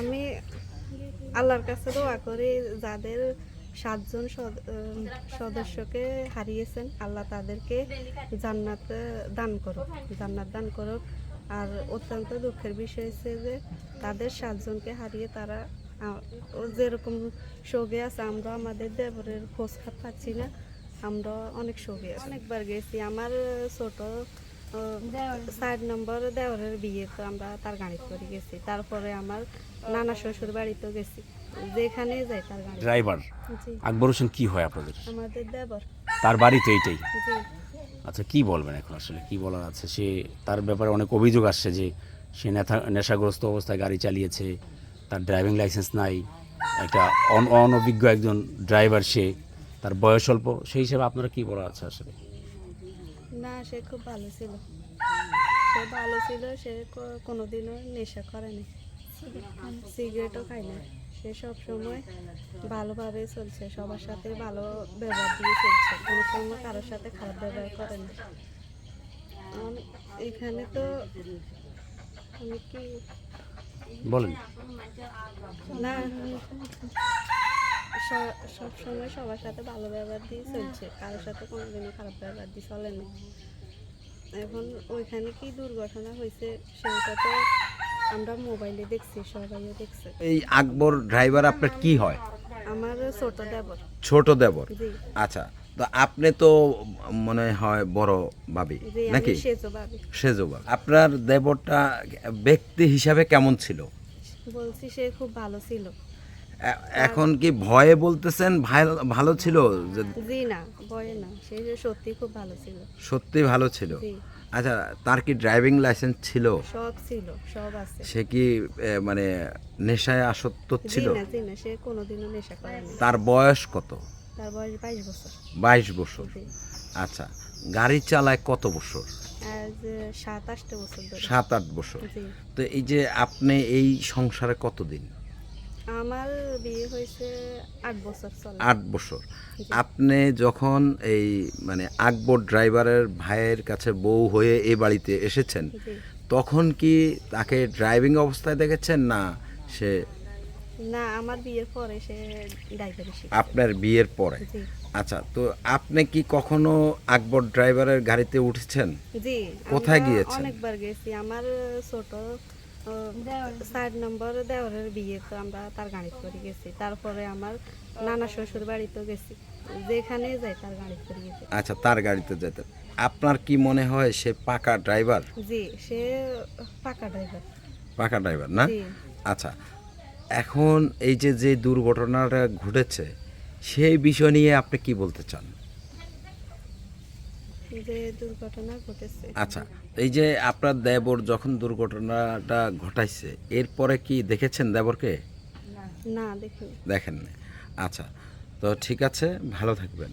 আমি আল্লাহর কাছে দোয়া করি যাদের সাতজন সদ- সদস্যকে হারিয়েছেন, আল্লাহ তাদেরকে জান্নাত দান করুক, জান্নাত দান করুক। আর অত্যন্ত দুঃখের বিষয় হচ্ছে যে তাদের সাতজনকে হারিয়ে তারা যেরকম শোকে আছে আমরা আমাদের দেবরের খোঁজ খাপ পাচ্ছি না আমরা অনেক শোকে। অনেকবার গেছি, আমার ছোট চার নম্বর দেওরের বিয়ে তো আমরা তার গাড়িতে করে গেছি। তারপরে আমার নানা শ্বশুর বাড়িতেও গেছি। যেখানে যাই তার গাড়ি। ড্রাইভার? আকবর হোসেন কি হয় আপনাদের? আমাদের দেবর। তার বাড়ি তো এইটাই। আচ্ছা কি বলবেন এখন আসলে? কি বলার আছে? সে তার ব্যাপারে অনেক অভিযোগ আসছে যে সে নেশা নেশাগ্রস্ত অবস্থায় গাড়ি চালিয়েছে তার ড্রাইভিং লাইসেন্স নাই একটা অন- অনভিজ্ঞ একজন ড্রাইভার সে তার বয়স অল্প সেই হিসাবে আপনারা কি বলা আছে আসলে? না সে খুব ভালো ছিল। সে ভালো ছিল সে কোনোদিনও নেশা করেনি। সিগারেটও খায় না। সে সব সময় ভালোভাবে চলছে। সবার সাথে ভালো ব্যবহার দিয়ে চলছে। কোনো সময় কারোর সাথে খারাপ ব্যবহার করে না। এখানে তো আমি কি বলেন। না সব সময় সবার সাথে ভালো ব্যবহার দিয়ে চলছে। কারোর সাথে কোনোদিনও খারাপ ব্যবহার দিয়ে চলে না এখন ওইখানে কি দুর্ঘটনা হয়েছে সেটা তো আমরা মোবাইলে দেখছি সবাইও দেখছে। এই আকবর ড্রাইভার আপনার কি হয়? আমার ছোট দেবর। ছোট দেবর? আচ্ছা তো আপনি তো মনে হয় বড় ভাবি নাকি? সেজো ভাবি। আপনার দেবরটা ব্যক্তি হিসাবে কেমন ছিল? বলছি সে খুব ভালো ছিল। এখন কি ভয়ে বলতেছেন ভালো- ছিল যে জি না ভয়ে না সে সত্যি খুব ভালো ছিল। সত্যি ভালো ছিল? আচ্ছা তার কি ড্রাইভিং লাইসেন্স ছিল? সব ছিল সব আছে। সে কি মানে নেশায় আসক্ত ছিল না জি না সে কোনোদিনও নেশা করেনি। তার বয়স কত? তার বয়স বাইশ বছর। বাইশ বছর। আচ্ছা গাড়ি চালায় কত বছর? সাত আটটা বছর সাত আট বছর। তো এই যে আপনি এই সংসারে কতদিন? আমার বিয়ে হয়েছে আট বছর আট বছর। আপনি যখন এই মানে আকবর ড্রাইভারের ভাইয়ের কাছে বউ হয়ে এই বাড়িতে এসেছেন তখন কি তাকে ড্রাইভিং অবস্থায় দেখেছেন না সে না আমার বিয়ের পরে সে ড্রাইভারি আপনার বিয়ের পরে? আচ্ছা তো আপনি কি কখনো আকবর ড্রাইভারের গাড়িতে উঠেছেন? জি কোথায় গিয়েছেন? অনেকবার গেছি। আমার ছোট চার নম্বর দেওরের বিয়ে তো আমরা তার গাড়ি করে গেছি। তারপরে আমার নানা শ্বশুর বাড়িতেও গেছি। যেখানে যাই তার গাড়ি করে গেছি। আচ্ছা তার গাড়িতে যেতেন আপনার কি মনে হয় সে পাকা ড্রাইভার? জি সে পাকা ড্রাইভার। পাকা ড্রাইভার না? আচ্ছা এখন এই যে যে দুর্ঘটনাটা ঘটেছে সেই বিষয় নিয়ে আপনি কি বলতে চান? যে দুর্ঘটনা ঘটেছে। আচ্ছা এই যে আপনার দেবর যখন দুর্ঘটনাটা ঘটাইছে এরপরে কি দেখেছেন দেবরকে? না দেখেন। দেখেন আচ্ছা তো ঠিক আছে ভালো থাকবেন।